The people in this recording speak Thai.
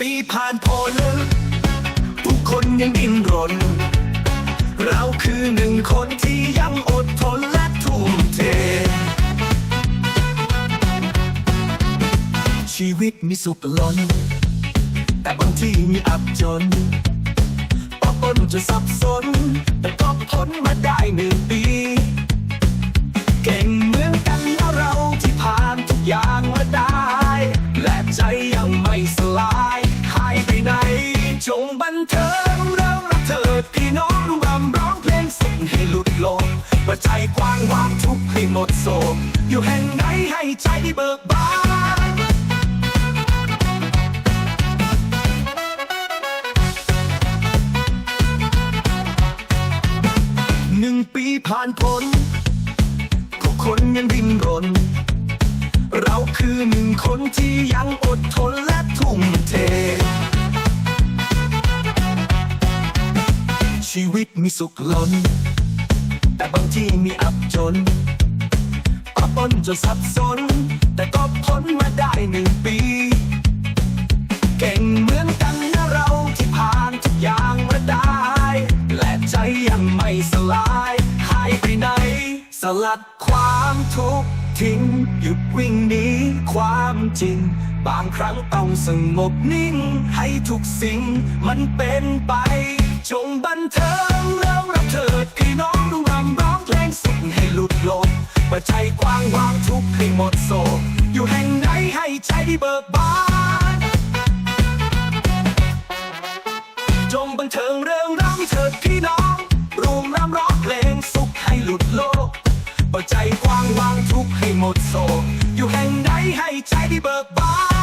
ปีผ่านพ้นผู้คนยังดิ้นรน เราคือหนึ่งคนที่ยังอดทนและทุ่มเท ชีวิตมีสุขล้น แต่บางที่มีอับจนปะปนจะสับสนแต่ บันเทิงเรารักเธอพี่น้องรำร้องเพลงสุขให้หลุดโลกหัวใจกว้างวางทุกข์ให้หมดโศกอยู่แห่งไหนให้ใจได้เบิกบานหนึ่งปีผ่านพ้นทุกคนยังดิ้นรน เราคือหนึ่งคนที่ยังอดทน ตมีสุขล้น แต่บางทีมีอับจนปะปนจนสับสน แต่ก็พ้นมาได้หนึ่งปี เก่งเหมือนกันนะเราที่ผ่านทุกอย่างมาได้ และใจยังไม่สลายหายไปไหน สลัดความทุกข์ทิ้งหยุดวิ่งหนีความจริง บางครั้งต้องสงบนิ่ง ให้ทุกสิ่งมันเป็นไป ชมบันเทิงแล้วรับเถิดพี่น้องดูรำร้องเพลงสุขให้หลุดโลกเปิดใจกว้างวางทุกข์ให้หมดโศกอยู่แห่งไหนให้ใจเบิกบานจงบันเทิงเรื่องรำเถิดพี่น้องรวมรำร้องเพลงสุขให้หลุดโลกเปิดใจกว้างวางทุกข์ให้หมดโศกอยู่แห่งไหนให้ใจเบิกบาน